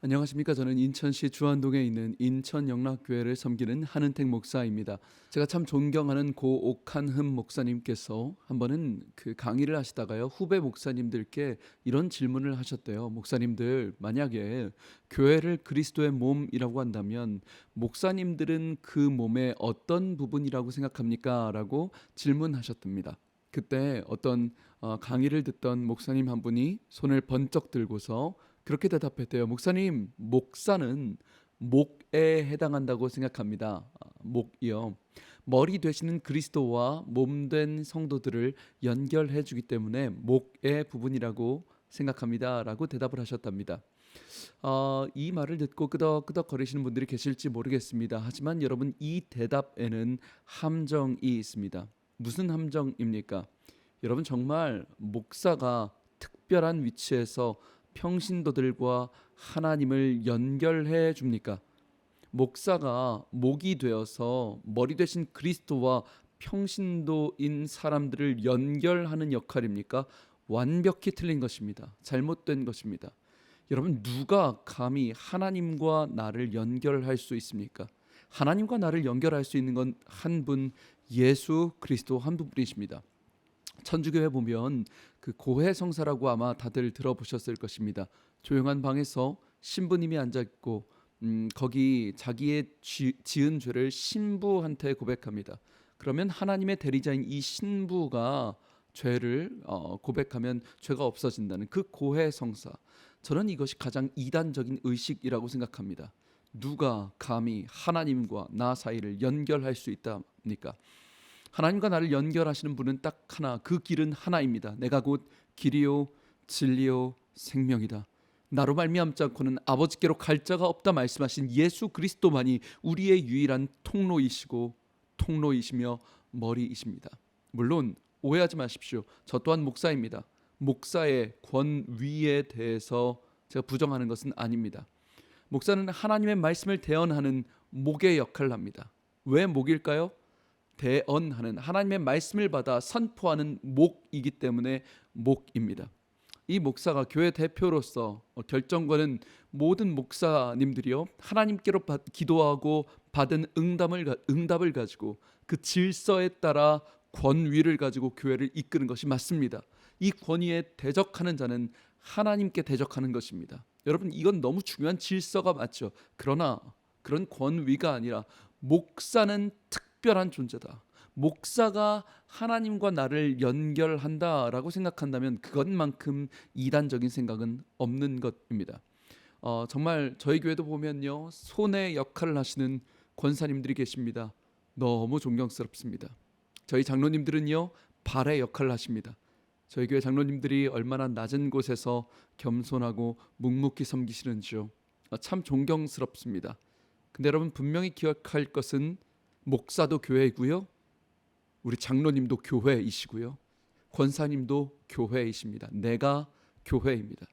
안녕하십니까. 저는 인천시 주안동에 있는 인천영락교회를 섬기는 한은택 목사입니다. 제가 참 존경하는 고 옥한흠 목사님께서 한 번은 그 강의를 하시다가요 후배 목사님들께 이런 질문을 하셨대요. 목사님들 만약에 교회를 그리스도의 몸이라고 한다면 목사님들은 그 몸의 어떤 부분이라고 생각합니까?라고 질문하셨답니다. 그때 어떤 어, 강의를 듣던 목사님 한 분이 손을 번쩍 들고서 그렇게 대답했대요. 목사님, 목사는 목에 해당한다고 생각합니다. 아, 목이요. 머리 되시는 그리스도와 몸 된 성도들을 연결해 주기 때문에 목의 부분이라고 생각합니다 라고 대답을 하셨답니다. 어, 이 말을 듣고 끄덕끄덕 거리시는 분들이 계실지 모르겠습니다. 하지만 여러분 이 대답에는 함정이 있습니다. 무슨 함정입니까? 여러분 정말 목사가 특별한 위치에서 평신도들과 하나님을 연결해 줍니까? 목사가 목이 되어서 머리 되신 그리스도와 평신도인 사람들을 연결하는 역할입니까? 완벽히 틀린 것입니다. 잘못된 것입니다. 여러분 누가 감히 하나님과 나를 연결할 수 있습니까? 하나님과 나를 연결할 수 있는 건 한 분 예수 그리스도 한 분뿐이십니다. 천주교에 보면 그 고해 성사라고 아마 다들 들어보셨을 것입니다. 조용한 방에서 신부님이 앉아 있고 음, 거기 자기의 지, 지은 죄를 신부한테 고백합니다. 그러면 하나님의 대리자인 이 신부가 죄를 어, 고백하면 죄가 없어진다는 그 고해 성사. 저는 이것이 가장 이단적인 의식이라고 생각합니다. 누가 감히 하나님과 나 사이를 연결할 수 있답니까? 하나님과 나를 연결하시는 분은 딱 하나, 그 길은 하나입니다. 내가 곧 길이요 진리요 생명이다. 나로 말미암지 않고는 아버지께로 갈 자가 없다 말씀하신 예수 그리스도만이 우리의 유일한 통로이시고 통로이시며 머리이십니다. 물론 오해하지 마십시오. 저 또한 목사입니다. 목사의 권위에 대해서 제가 부정하는 것은 아닙니다. 목사는 하나님의 말씀을 대언하는 목의 역할을 합니다. 왜 목일까요? 대언하는 하나님의 말씀을 받아 선포하는 목이기 때문에 목입니다. 이 목사가 교회 대표로서 결정권은 모든 목사님들이요 하나님께로 받, 기도하고 받은 응답을 응답을 가지고 그 질서에 따라 권위를 가지고 교회를 이끄는 것이 맞습니다. 이 권위에 대적하는 자는 하나님께 대적하는 것입니다. 여러분 이건 너무 중요한 질서가 맞죠. 그러나 그런 권위가 아니라 목사는 특 별한 존재다. 목사가 하나님과 나를 연결한다라고 생각한다면 그것만큼 이단적인 생각은 없는 것입니다. 어, 정말 저희 교회도 보면요 손의 역할을 하시는 권사님들이 계십니다. 너무 존경스럽습니다. 저희 장로님들은요 발의 역할을 하십니다. 저희 교회 장로님들이 얼마나 낮은 곳에서 겸손하고 묵묵히 섬기시는지요. 어, 참 존경스럽습니다. 근데 여러분 분명히 기억할 것은 목사도 교회이고요. 우리 장로님도 교회이시고요. 권사님도 교회이십니다. 내가 교회입니다.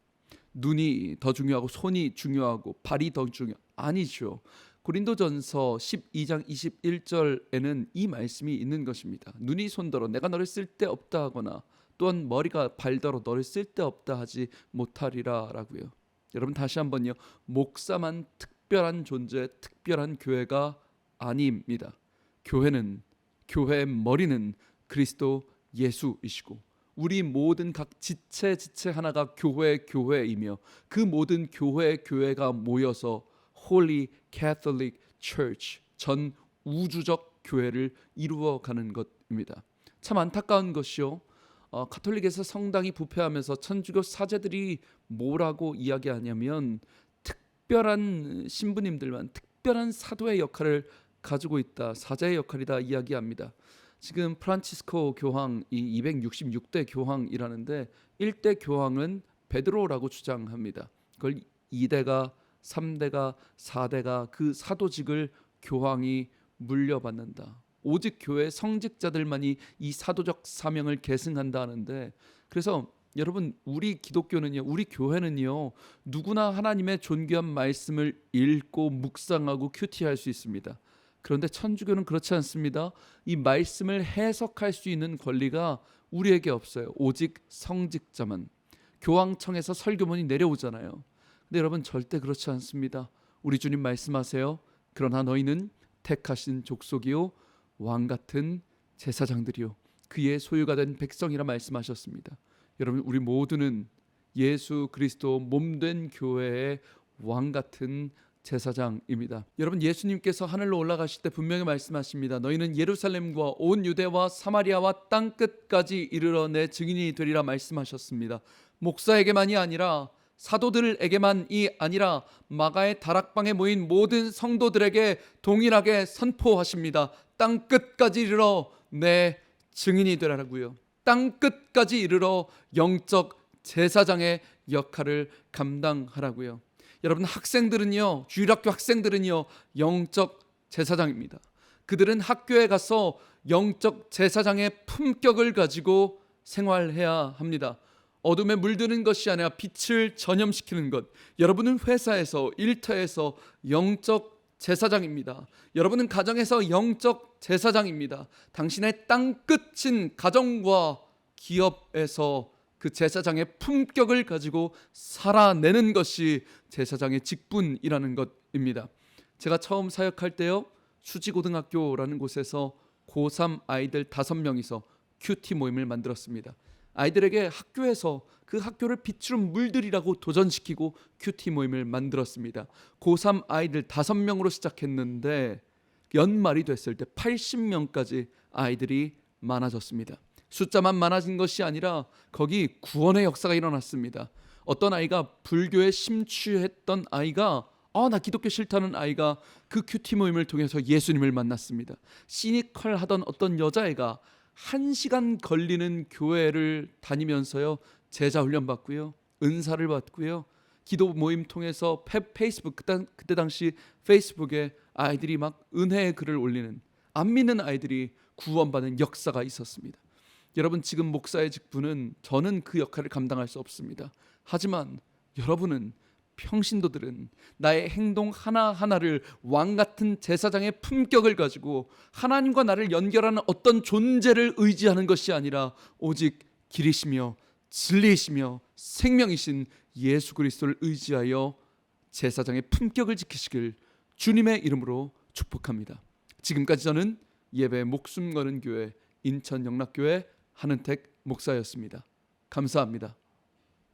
눈이 더 중요하고 손이 중요하고 발이 더 중요 아니죠. 고린도전서 12장 21절에는 이 말씀이 있는 것입니다. 눈이 손더러 내가 너를 쓸데 없다 하거나 또한 머리가 발더러 너를 쓸데 없다 하지 못하리라라고요. 여러분 다시 한번요. 목사만 특별한 존재, 특별한 교회가 아닙니다. 교회는 교회의 머리는 그리스도 예수이시고 우리 모든 각 지체 지체 하나가 교회 교회이며 그 모든 교회 교회가 모여서 Holy Catholic Church 전 우주적 교회를 이루어가는 것입니다. 참 안타까운 것이요. 어, 카톨릭에서 성당이 부패하면서 천주교 사제들이 뭐라고 이야기하냐면 특별한 신부님들만 특별한 사도의 역할을 가지고 있다. 사자의 역할이다 이야기합니다. 지금 프란치스코 교황 이 266대 교황이라는데 1대 교황은 베드로라고 주장합니다. 그걸 2대가 3대가 4대가 그 사도직을 교황이 물려받는다. 오직 교회 성직자들만이 이 사도적 사명을 계승한다 하는데 그래서 여러분 우리 기독교는요 우리 교회는요 누구나 하나님의 존귀한 말씀을 읽고 묵상하고 큐티할 수 있습니다. 그런데 천주교는 그렇지 않습니다. 이 말씀을 해석할 수 있는 권리가 우리에게 없어요. 오직 성직자만. 교황청에서 설교문이 내려오잖아요. 근데 여러분 절대 그렇지 않습니다. 우리 주님 말씀하세요. 그러나 너희는 택하신 족속이요 왕 같은 제사장들이요 그의 소유가 된 백성이라 말씀하셨습니다. 여러분 우리 모두는 예수 그리스도 몸된 교회의 왕 같은 제사장입니다. 여러분 예수님께서 하늘로 올라가실 때 분명히 말씀하십니다. 너희는 예루살렘과 온 유대와 사마리아와 땅 끝까지 이르러 내 증인이 되리라 말씀하셨습니다. 목사에게만이 아니라 사도들에게만이 아니라 마가의 다락방에 모인 모든 성도들에게 동일하게 선포하십니다. 땅 끝까지 이르러 내 증인이 되라고요. 땅 끝까지 이르러 영적 제사장의 역할을 감당하라고요. 여러분 학생들은요, 주일학교 학생들은요, 영적 제사장입니다. 그들은 학교에 가서 영적 제사장의 품격을 가지고 생활해야 합니다. 어둠에 물드는 것이 아니라 빛을 전염시키는 것. 여러분은 회사에서 일터에서 영적 제사장입니다. 여러분은 가정에서 영적 제사장입니다. 당신의 땅 끝인 가정과 기업에서 그 제사장의 품격을 가지고 살아내는 것이 제사장의 직분이라는 것입니다. 제가 처음 사역할 때요. 수지고등학교라는 곳에서 고3 아이들 다섯 명이서 큐티 모임을 만들었습니다. 아이들에게 학교에서 그 학교를 빛으로 물들이라고 도전시키고 큐티 모임을 만들었습니다. 고3 아이들 다섯 명으로 시작했는데 연말이 됐을 때 80명까지 아이들이 많아졌습니다. 숫자만 많아진 것이 아니라 거기 구원의 역사가 일어났습니다. 어떤 아이가 불교에 심취했던 아이가 아 나 기독교 싫다는 아이가 그 큐티 모임을 통해서 예수님을 만났습니다. 시니컬하던 어떤 여자애가 한 시간 걸리는 교회를 다니면서요 제자 훈련 받고요 은사를 받고요 기도 모임 통해서 페, 페이스북 그때 당시 페이스북에 아이들이 막 은혜의 글을 올리는 안 믿는 아이들이 구원받는 역사가 있었습니다. 여러분 지금 목사의 직분은 저는 그 역할을 감당할 수 없습니다. 하지만 여러분은 평신도들은 나의 행동 하나하나를 왕 같은 제사장의 품격을 가지고 하나님과 나를 연결하는 어떤 존재를 의지하는 것이 아니라 오직 길이시며 진리이시며 생명이신 예수 그리스도를 의지하여 제사장의 품격을 지키시길 주님의 이름으로 축복합니다. 지금까지 저는 예배 목숨 거는 교회 인천 영락교회 한은택 목사였습니다. 감사합니다.